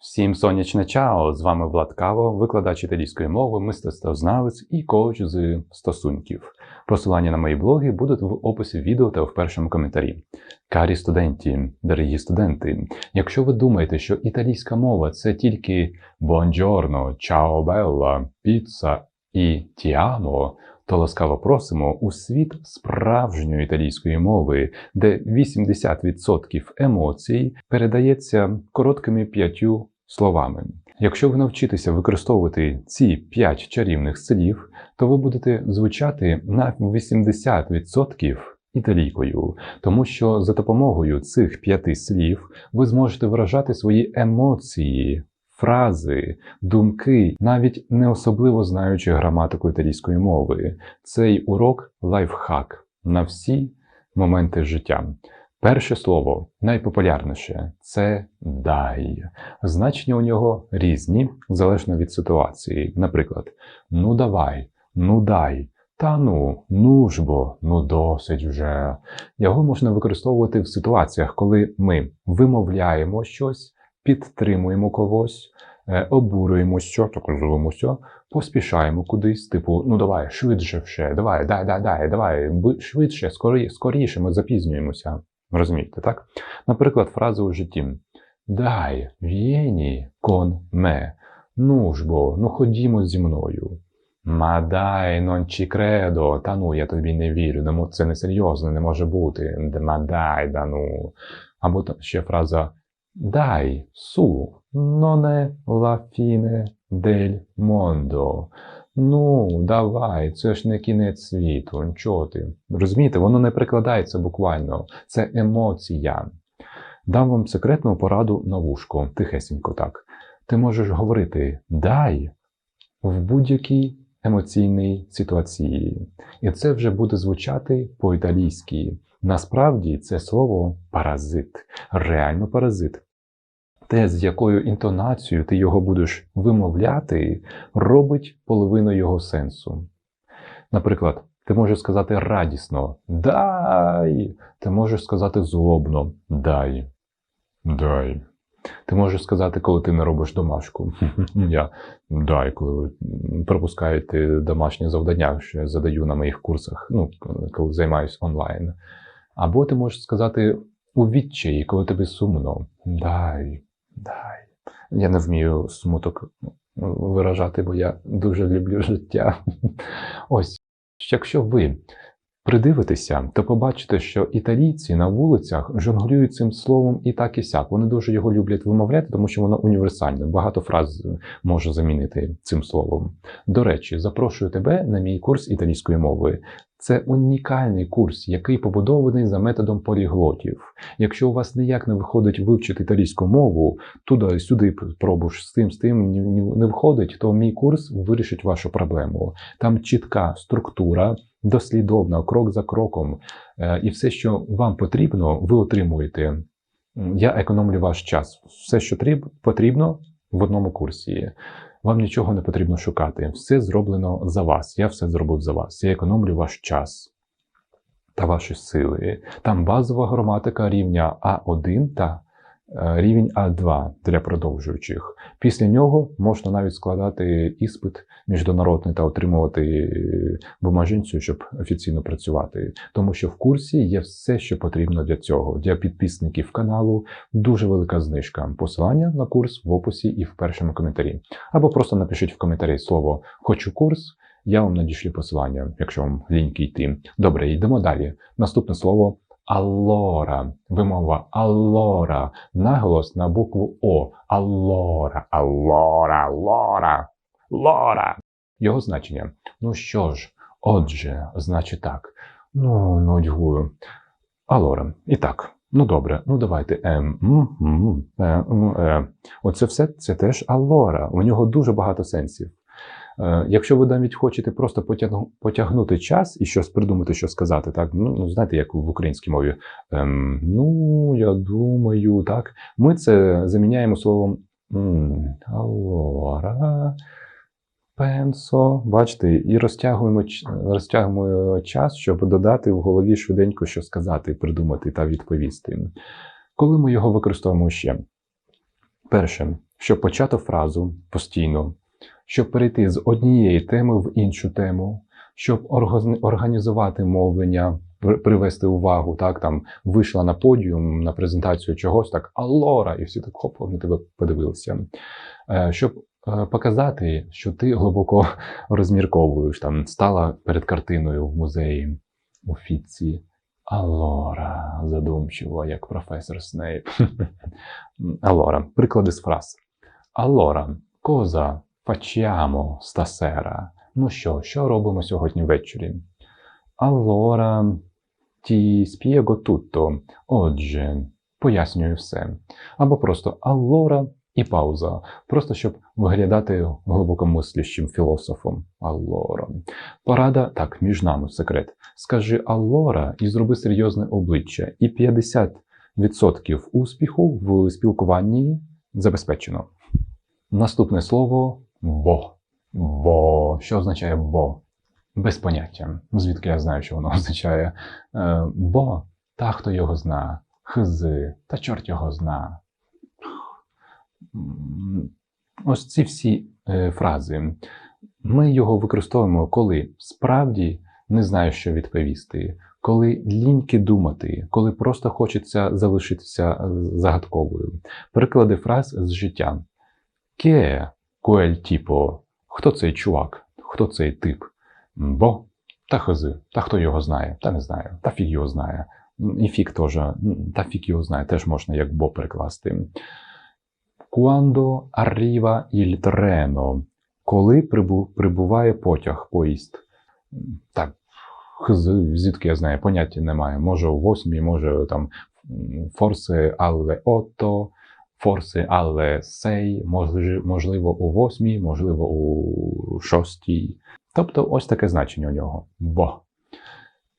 Всім сонячне чао! З вами Влад Каво, викладач італійської мови, мистецтвознавець і коуч з стосунків. Посилання на мої блоги будуть в описі відео та в першому коментарі. Карі студенті, дорогі студенти, якщо ви думаєте, що італійська мова це тільки бонджорно, чао белла, піца і тіамо, то ласкаво просимо у світ справжньої італійської мови, де 80% емоцій передається короткими п'ятью словами. Якщо ви навчитеся використовувати ці п'ять чарівних слів, то ви будете звучати на 80% італійкою, тому що за допомогою цих п'яти слів ви зможете виражати свої емоції, фрази, думки, навіть не особливо знаючи граматику італійської мови. Цей урок лайфхак на всі моменти життя. Перше слово, найпопулярніше це дай. Значення у нього різні, залежно від ситуації. Наприклад, ну давай, ну дай, та ну, ну ж бо, ну досить вже. Його можна використовувати в ситуаціях, коли ми вимовляємо щось, підтримуємо когось, е, обурюємося, так розумося, поспішаємо кудись, типу, ну давай, швидше вже, давай, дай, дай, дай, давай, швидше, скорі, скоріше, ми запізнюємося. Розумієте, так? Наприклад, фраза у житті Дай, в'єні кон ме. Ну ж бо, ну ходімо зі мною. Ма дай, non ci credo. Та ну, я тобі не вірю, не мо- це не серйозно, не може бути. Д- Ма да ну. Або там ще фраза Дай, су, non è la fine del mondo. Ну, давай, це ж не кінець світу. Чого ти? Розумієте, воно не прикладається буквально. Це емоція. Дам вам секретну пораду на вушко, тихесенько так. Ти можеш говорити дай в будь-якій емоційній ситуації. І це вже буде звучати по-італійськи. Насправді це слово паразит, реально паразит. Те, з якою інтонацією ти його будеш вимовляти, робить половину його сенсу. Наприклад, ти можеш сказати радісно дай. Ти можеш сказати злобно дай. Дай. Ти можеш сказати, коли ти не робиш домашку. Я дай, коли ви пропускаєте домашнє завдання, що я задаю на моїх курсах, ну, коли займаюся онлайн. Або ти можеш сказати у відчаї, коли тобі сумно. Дай, дай. Я не вмію смуток виражати, бо я дуже люблю життя. Ось, якщо ви придивитеся, то побачите, що італійці на вулицях жонглюють цим словом і так і сяк. Вони дуже його люблять вимовляти, тому що воно універсальне. Багато фраз може замінити цим словом. До речі, запрошую тебе на мій курс італійської мови. Це унікальний курс, який побудований за методом поліглотів. Якщо у вас ніяк не виходить вивчити італійську мову, туди сюди пробуєш з тим, з тим не виходить, то мій курс вирішить вашу проблему. Там чітка структура, дослідовна, крок за кроком, Е, і все, що вам потрібно, ви отримуєте. Я економлю ваш час. Все, що потрібно в одному курсі. Вам нічого не потрібно шукати. Все зроблено за вас. Я все зробив за вас. Я економлю ваш час та ваші сили. Там базова граматика рівня А1 та рівень А2 для продовжуючих. Після нього можна навіть складати іспит міжнародний та отримувати е, бумажинцю, щоб офіційно працювати. Тому що в курсі є все, що потрібно для цього. Для підписників каналу дуже велика знижка. Посилання на курс в описі і в першому коментарі. Або просто напишіть в коментарі слово Хочу курс. Я вам надішлю посилання, якщо вам ліньки йти. Добре, йдемо далі. Наступне слово allora. Вимова allora. Наголос на букву О. Allora, allora, allora, allora. Його значення. Ну що ж, отже, значить так. Ну, нудьгую. Allora. І так. Ну добре, ну давайте. М, е, е. Оце все це теж allora. У нього дуже багато сенсів. Е, Якщо ви навіть хочете просто потягнути час і щось придумати, що сказати, так ну ну, знаєте, як в українській мові, ем, ну я думаю, так, ми це заміняємо словом allora, penso, бачите, і розтягуємо, розтягуємо час, щоб додати в голові швиденько, що сказати, придумати та відповісти. Коли ми його використовуємо ще? Перше, щоб почати фразу постійно, щоб перейти з однієї теми в іншу тему, щоб організувати мовлення, привести увагу, так там вийшла на подіум на презентацію чогось, так Алора, і всі так хоп, на тебе подивилися. Е, Щоб е, показати, що ти глибоко розмірковуєш, там стала перед картиною в музеї у Фіці. Алора, задумчиво, як професор Снейп. Алора, приклади з фраз. Allora, cosa facciamo stasera? Ну що, що робимо сьогодні ввечері? Allora, ti spiego tutto. Отже, пояснюю все. Або просто allora і пауза. Просто щоб виглядати глибокомислящим філософом. Allora. Порада, так, між нами секрет. Скажи allora і зроби серйозне обличчя. І 50% успіху в спілкуванні забезпечено. Наступне слово бо. Бо. Що означає бо? Без поняття. Звідки я знаю, що воно означає? Е, бо та хто його зна, хзи, та чорт його зна. Ось ці всі е, фрази. Ми його використовуємо, коли справді не знаю, що відповісти, коли ліньки думати, коли просто хочеться залишитися е, загадковою. Приклади фраз з життя. Ке куель тіпо. Хто цей чувак? Хто цей тип? Бо та хази. Та хто його знає? Та не знаю. Та фіг його знає. І фіг теж. Та фіг його знає, теж можна як бо перекласти. Quando arriva il treno. Коли прибу, прибуває потяг, поїзд. Так, звідки я знаю, поняття немає. Може о восьмій, може там м, форсе але отто, форси але сей, можливо, у восьмій, можливо, у шостій. Тобто ось таке значення у нього. Бо.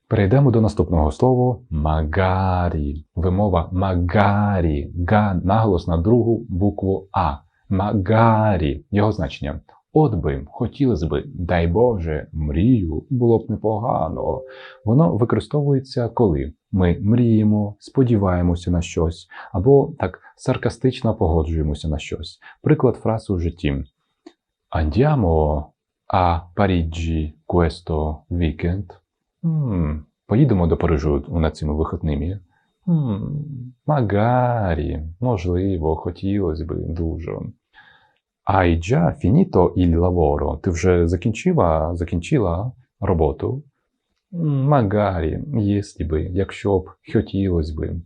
Перейдемо до наступного слова магарі. Вимова магарі. Га наголос на другу букву А. Магарі. Його значення. От би, хотілося би, дай Боже, мрію, було б непогано. Воно використовується, коли ми мріємо, сподіваємося на щось, або так саркастично погоджуємося на щось. Приклад фраз у житті. Andiamo a Parigi questo weekend. М, Поїдемо до Парижу на цими вихідними. М, Магарі, можливо, хотілося би дуже. Già finito il lavoro? Ти вже закінчила, закінчила роботу? Магарі, якщо би, якщо б, хотілося би.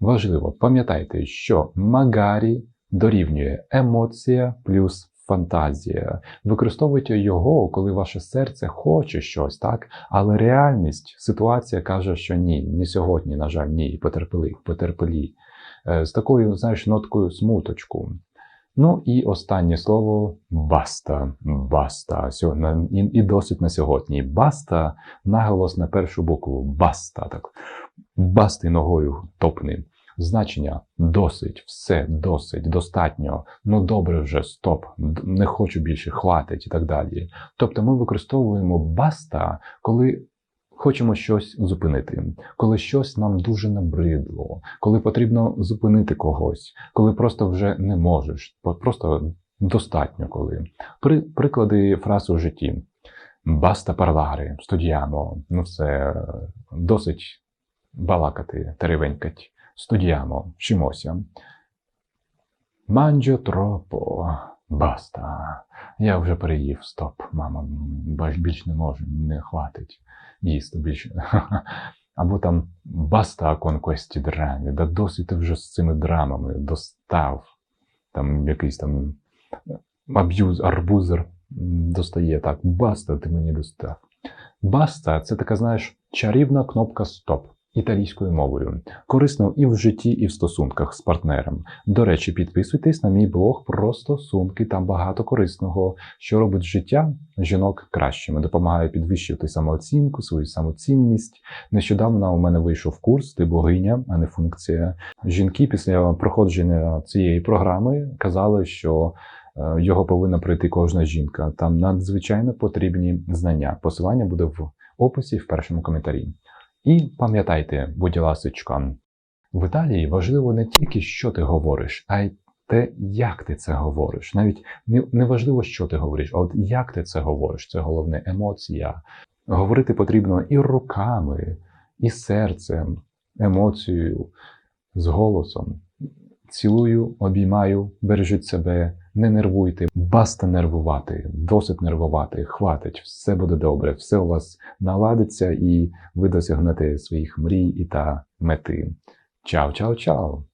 Важливо, пам'ятайте, що магарі дорівнює емоція плюс фантазія. Використовуйте його, коли ваше серце хоче щось, так? Але реальність, ситуація каже, що ні, не сьогодні, на жаль, ні, потерпели, потерпелі. Е, З такою, знаєш, ноткою смуточку. Ну і останнє слово баста. Баста. І, досить на сьогодні. Баста наголос на першу букву. Баста. Так. Басти ногою топни. Значення досить, все, досить, достатньо. Ну добре вже, стоп, не хочу більше, хватить і так далі. Тобто ми використовуємо баста, коли хочемо щось зупинити, коли щось нам дуже набридло, коли потрібно зупинити когось, коли просто вже не можеш, просто достатньо коли. При, приклади фраз у житті. Баста parlare, студіамо. Ну все, досить балакати, теревенькать. Студіамо, вчимося. Манджо тропо, баста. Я вже переїв, стоп, мама, більш не можу, не хватить їсти більше. Або там баста конквесті драмі, да досить ти вже з цими драмами достав. Там якийсь там аб'юз, арбузер достає так. Баста, ти мені достав. Баста це така, знаєш, чарівна кнопка стоп італійською мовою. Корисно і в житті, і в стосунках з партнером. До речі, підписуйтесь на мій блог про стосунки, там багато корисного, що робить життя жінок кращими, допомагає підвищити самооцінку, свою самоцінність. Нещодавно у мене вийшов курс Ти богиня, а не функція. Жінки після проходження цієї програми казали, що е, його повинна пройти кожна жінка. Там надзвичайно потрібні знання. Посилання буде в описі в першому коментарі. І пам'ятайте, будь ласочка, в Італії важливо не тільки що ти говориш, а й те, як ти це говориш. Навіть не, важливо, що ти говориш, а от як ти це говориш. Це головне емоція. Говорити потрібно і руками, і серцем, емоцією, з голосом. Цілую, обіймаю, бережіть себе, не нервуйте, баста нервувати, досить нервувати, хватить, все буде добре, все у вас наладиться і ви досягнете своїх мрій та мети. Чао, чао, чао!